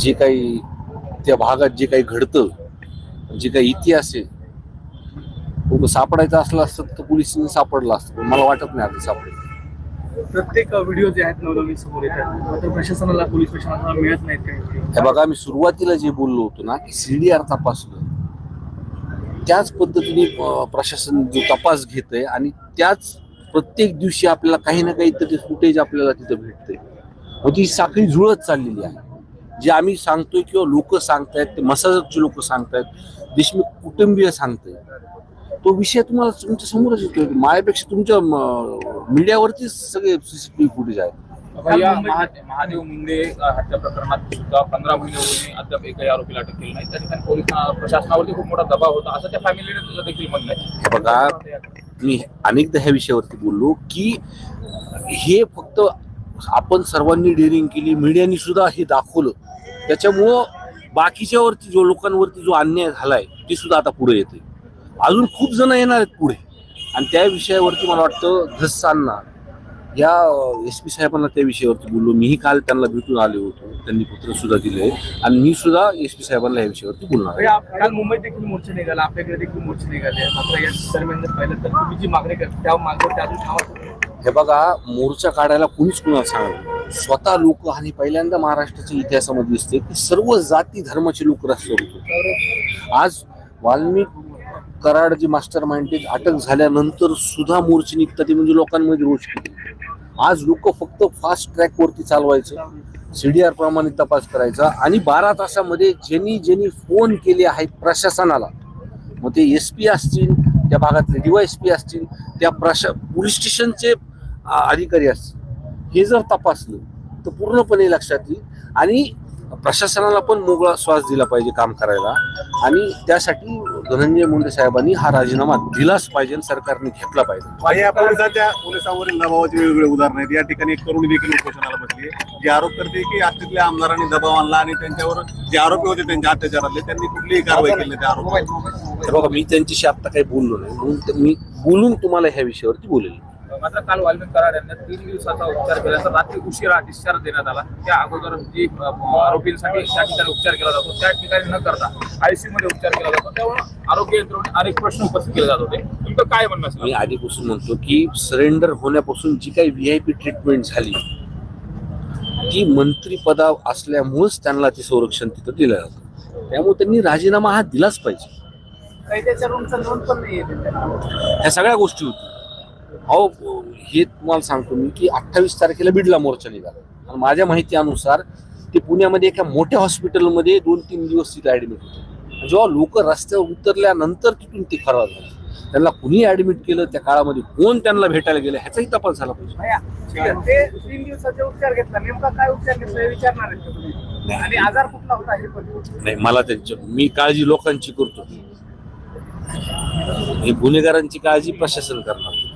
जे काही त्या भागात जे काही घडतं जे काही इतिहास आहे तो सापडायचा असला असतं तर पोलिसांनी सापडला असतं. मला वाटत नाही आता सापडेल. प्रत्येक व्हिडिओ जे आहेत नवनवीन समोर येतात. प्रशासनाला पोलीस प्रशासनाला मिळत नाहीत काही हे बघा मी सुरुवातीला जे बोललो होतो ना की सीडीआर तपासलं त्याच पद्धतीने प्रशासन जो तपास घेत आहे आणि त्याच प्रत्येक दिवशी आपल्याला काही ना काही तरी फुटेज आपल्याला तिथं भेटते म्हणजे ही साखळी जुळत चाललेली आहे. जे आम्ही सांगतोय किंवा लोक सांगतायत ते मसाजचे लोक सांगतायत देशमुख कुटुंबीय सांगतायत. तो विषय तुम्हाला तुमच्या समोरच येतोय. माझ्यापेक्षा तुमच्या मीडियावरतीच सगळे सीसीटीव्ही फुटेज आहेत. महादेव मुंडे हत्या प्रकरणात सुद्धा पंधरा महिने होऊनही अद्याप एकही आरोपीला अटक केली नाही त्या ठिकाणी पोलीस प्रशासनावरती खूप मोठा दबाव होता. असं त्या फॅमिलीने देखील म्हणलंय हे बघा मी अनेकदा ह्या विषयावरती बोललो की हे फक्त आपण सर्वांनी डेअरिंग केली मीडियानी सुद्धा हे दाखवलं. त्याच्यामुळं बाकीच्यावरती जो लोकांवरती जो अन्याय झालाय ते सुद्धा आता पुढे येते अजून खूप जण येणार आहेत पुढे. आणि त्या विषयावरती मला वाटतं धस्सांना या एस पी साहेबांना त्या विषयावरती बोललो. मीही काल त्यांना भेटून आले होतो. त्यांनी पत्र सुद्धा दिले आणि मी सुद्धा एस पी साहेबांना या विषयावरती बोलणार काल मुंबईत देखील मोर्चे निघाला. आपल्याकडे देखील मोर्चे निघाले. मात्र या दरम्यान जर पाहिलं तर तुम्ही जी मागणी करता त्या मागणीवर अजून थांबा हे बघा मोर्चा काढायला कुणीच कुणाला सांगत स्वतः लोक आणि पहिल्यांदा महाराष्ट्राच्या इतिहासामध्ये दिसते की सर्व जाती धर्माचे लोक रस्त्यावर होते. आज वाल्मिक कराड जे मास्टर माइंड अटक झाल्यानंतर सुद्धा मोर्चे निघतात ते म्हणजे लोकांमध्ये रोष आज लोक फक्त फास्ट ट्रॅक वरती चालवायचं सीडीआर प्रमाणे तपास करायचा आणि बारा तासामध्ये ज्यांनी ज्यांनी फोन केले आहेत प्रशासनाला मग ते एस पी असतील त्या भागातले डीवायएसपी असतील त्या प्रशा पोलीस स्टेशनचे अधिकारी असतील हे जर तपासलं तर पूर्णपणे लक्षात येईल. आणि प्रशासनाला पण मोकळा श्वास दिला पाहिजे काम करायला. आणि त्यासाठी धनंजय मुंडे साहेबांनी हा राजीनामा दिलाच पाहिजे आणि सरकारने घेतला पाहिजे. पोलिसांच्या पोलिसांवरील दबावाचे वेगवेगळे उदाहरण आहेत. या ठिकाणी एक तरुणी देखील उपोषणाला बसली आहे. जी आरोप करते की आष्टीतल्या आमदारांनी दबाव आणला आणि त्यांच्यावर जे आरोपी होते त्यांच्या अत्याचारातले त्यांनी कुठलीही कारवाई केली नाही त्या आरोप तर बघा मी त्यांच्याशी आता काही बोललो नाही. म्हणून मी बोलून तुम्हाला ह्या विषयावरती बोलेल. मात्र काल वाल्मिक कराड यांना तीन दिवसाचा उपचार केल्यानंतर रात्री उशिरा डिस्चार्ज देण्यात आला. त्या अगोदर जी आरोपींसाठी त्या ठिकाणी उपचार केला जातो. त्या ठिकाणी न करता आयसीयू मध्ये उपचार केला जातो. त्यामुळे आरोग्य यंत्रणेत अनेक प्रश्न उपस्थित केले जात होते. तुमचं काय म्हणणं मी असेल आधीपासून म्हणतो की सरेंडर होण्यापासून जी काही व्ही आय पी ट्रीटमेंट झाली ती मंत्रीपदा असल्यामुळेच त्यांना ते संरक्षण तिथं दिलं जातं. त्यामुळे त्यांनी राजीनामा हा दिलाच पाहिजे. ह्या सगळ्या गोष्टी होत्या. अहो हे तुम्हाला सांगतो मी की अठ्ठावीस तारखेला बिडला मोर्चा निघाला. आणि माझ्या माहितीनुसार ते पुण्यामध्ये एका मोठ्या हॉस्पिटलमध्ये दोन तीन दिवस तिथे ऍडमिट होते. जेव्हा लोक रस्त्यावर उतरल्यानंतर तिथून ते फरार झाले. त्यांना कुणी ऍडमिट केलं त्या काळामध्ये कोण त्यांना भेटायला गेलं ह्याचाही तपास झाला पाहिजे. ते तीन दिवसाचे उपचार घेतला. नेमका काय उपचार घेतला विचारणार आणि आजार कुठला होता हे नाही मला त्यांच्या मी काळजी लोकांची करतो. ही गुन्हेगारांची काळजी प्रशासन करणार.